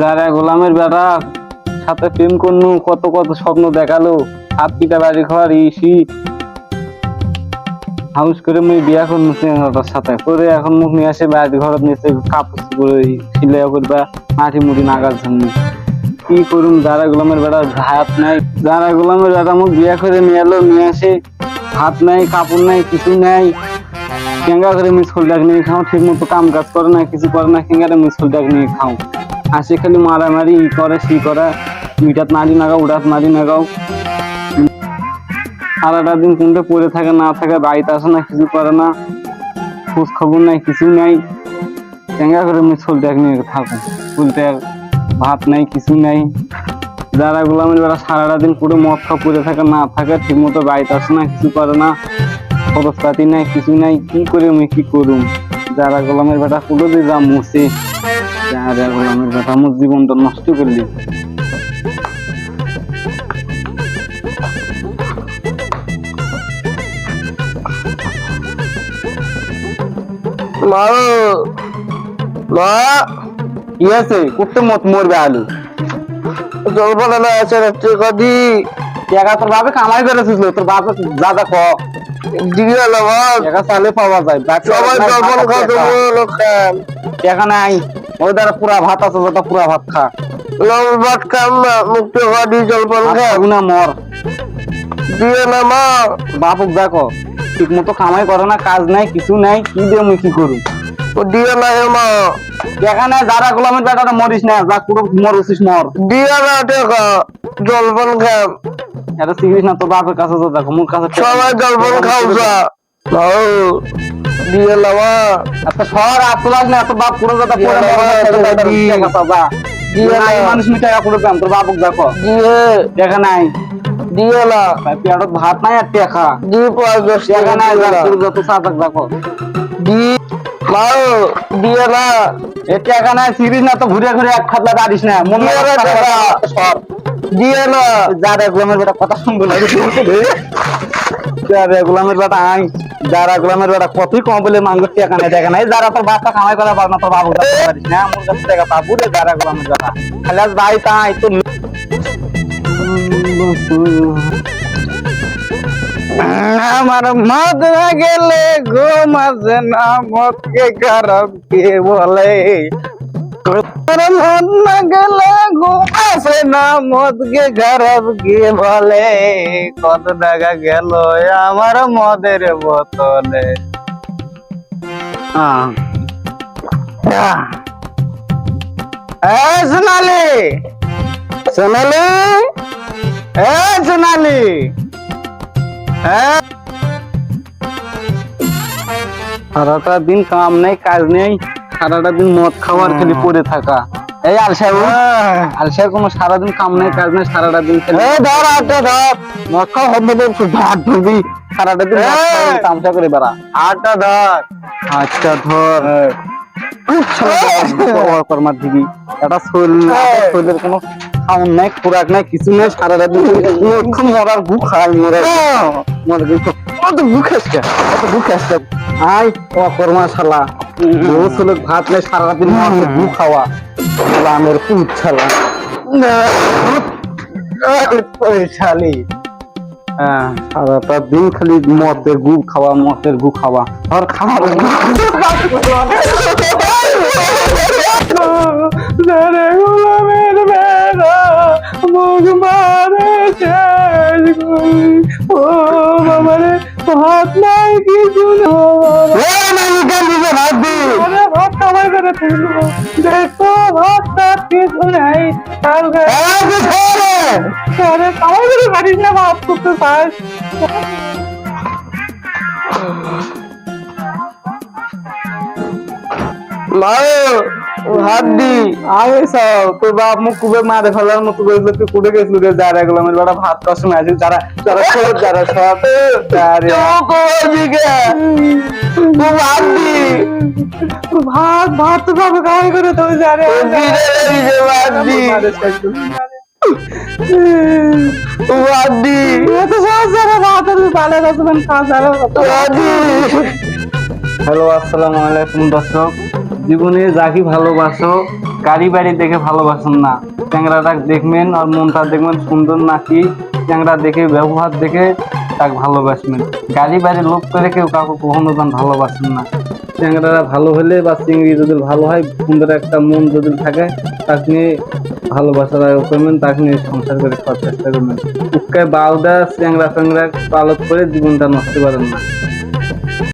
যারা গোলামের বেটা, সাথে প্রেম করনু, কত কত স্বপ্ন দেখাল হাত পিটা বাড়ি ঘর, ইসি। হাউস করে মুই বিয়া করনু তার সাথে। করে এখন মুখ নিয়ে আসে বাড়ি ঘর নিচে কাপড় চোপড় সিলাই করবা মাটি মুড়ি নাগার জন্য কি করুম যারা গোলামের বেটা, হাত নাই। যারা গোলামের বেটা মুখ বিয়া করে নিয়ে এলো, নিয়ে আসে। হাত নাই, কাপড় নাই, কিছু নাই। কেঙ্গা করে মিস ডাক নিয়ে খাও ঠিক মতো কাম কাজ করে না, কিছু করে না, কেঙ্গারে মিস ডাক নিয়ে খাও। আসে খালি মারামারি ই করে, সি করে মিটাত নাড়ি নাগাও উড়াত নাড়ি নাগাও সারাটা দিন কোনটা পড়ে থাকে, না থাকে, বাড়িতে আসে না, কিছু করে না, খোঁজ খবর নাই কিছু নাই। কেঙ্গা করে মিস ডাক নিয়ে থাকো চলতে ভাত নাই কিছু নাই। যারা গোলামের বেলা সারাটা দিন পুরো মদ খা পড়ে থাকে, না থাকে ঠিক মতো বাড়িতে আসে না, কিছু করে না, খরচপাতি নাই কিছু নাই, কি করে আমি, কি করুম? যারা গোলামের বেটা পুরো দিয়ে যা মুছে গোলামের বেটা আমার জীবনটা নষ্ট করলি মা মা কি আছে? কুটতে মত মরবে আলু। জলপানা না আছে রাত্রে কদি টাকা তোর বাপে কামাই করেছিস তোর বাপে যা যা টাকা চালে পাওয়া যায় সবাই লোক টাকা নাই। ওই দ্বারা পুরা ভাত আছে পুরা ভাত খা। লল ভাত খাম না মুক্ত জলপান না মর। দিয়ে না মা। বাপুক দেখো ঠিক মতো কামাই করে না কাজ নাই কিছু নাই কি দিয়ে মুই কি করু ও দিয়ে না হে মা। দেখা নাই যারা গোলামের বেটাটা মরিস না যা পুরো মরছিস মর। দিয়ে না টাকা জলপান খাম। এটা শিখিস না তোর বাপের কাছে তো দেখো মুখ কাছে সবাই জলপান খাও যা। দিয়ে আচ্ছা সর আসলাস না তোর বাপ পুরো কথা পুরো দিয়ে না, মরে গেছে, দি। টাকা পাবা। দিয়ে। নাই মানুষ মি পুরো পেম তোর বাপক দেখো। দিয়ে। দেখা নাই। দিয়ে না পেটত ভাত নাই আর টাকা। দিয়ে নাই যত সাতক দেখো। দি মাও দিয়ে না এ টাকা নাই সিরিজ না তো ঘুরে ঘুরে এক খাতলা দাঁড়িস না। মন দিয়ে না। সর। দিয়ে গোলামের বেটা কথা শুনব না। যারা গোলামের বেটা আই যারা গ্রামের বেড়া কতই কম বলে মাংস টাকা নাই দেখা নাই যারা তোর বাচ্চা কামাই করে পার না তোর বাবু না, আমার কাছে টাকা পাবো রে, যারা গ্রামের বেড়া আজ ভাই তাই, তো আমার মাদরা গেলে গো মাঝে না মতকে খারাপ কে বলে? বলে কত টাকা গেল আমার মদের বোতলে আহ। আহ। এ সোনালি সোনালি এ সোনালি হ্যাঁ সারাটা দিন কাম নেই কাজ নেই সারাটা দিন মদ খাওয়ার খালি পড়ে থাকা। এই আলসার আলসার কোনো সারাদিন কাম নাই কাজ নেই সারাটা দিন ধর আটটা ধর মদ খাওয়া হবে একটু ভাত ধরবি সারাটা দিন! তামসা করে বেড়া। আটটা ধর। আচ্ছা ধর। কর্মার দিবি এটা শরীর শরীরের কোনো খাওন নাই খোরাক নাই কিছু নেই সারাটা দিন খালি মরার গু খায় মরার মরার গু কত গু খাচ্ছে কত গু খাচ্ছে আই ও কর্মা শালা বহু ছেলে ভাত নেই সারা দিন মাত্র গু খাওয়া। লামের পুত শালা শালি হ্যাঁ সারাটা দিন খালি মদের গু খাওয়া মদের গু খাওয়া। আর খাওয়া রে গোলামের ও বাবারে ভাত নাই কিছু না। ভাত কামাই করে থাকল দেখো ভাত টাত কিছু নাই কালকে আরে কামাই করে পারিস না ভাত করতে পাস মাও হাত দি। আগে সব। তোর বাপ মুখ কুবে মারে ফেলার মতো করেছিল তুই কুড়ে গেছিল রে যারা এগুলো। আমার বেটা ভাত কষ্ট না আছে যারা যারা সব যারা সব যারে চোখ দিকে হাত দি। ভাত ভাত তো করে তো যারে যারা ভাত আর ভালো খাওয়া যারা হাত হ্যালো আসসালামু আলাইকুম দর্শক। জীবনে যাকে ভালোবাসো গাড়ি বাড়ি দেখে ভালোবাসেন না। চ্যাংরাটা দেখবেন আর মনটা দেখবেন সুন্দর নাকি? চ্যাংরা দেখে, ব্যবহার দেখে তাকে ভালোবাসবেন। গাড়ি বাড়ি লোক করে কেউ কাউকে কখনো যান ভালোবাসেন না। চ্যাংরারা ভালো হলে বা চিংড়ি যদি ভালো হয়, সুন্দর একটা মন যদি থাকে, তাকে নিয়ে ভালোবাসার আয়োজন করবেন, তাকে নিয়ে সংসার করে খাওয়ার চেষ্টা করবেন। উৎকায় বাউদা চ্যাংরা চ্যাংরা পালক করে জীবনটা নষ্ট করেন না।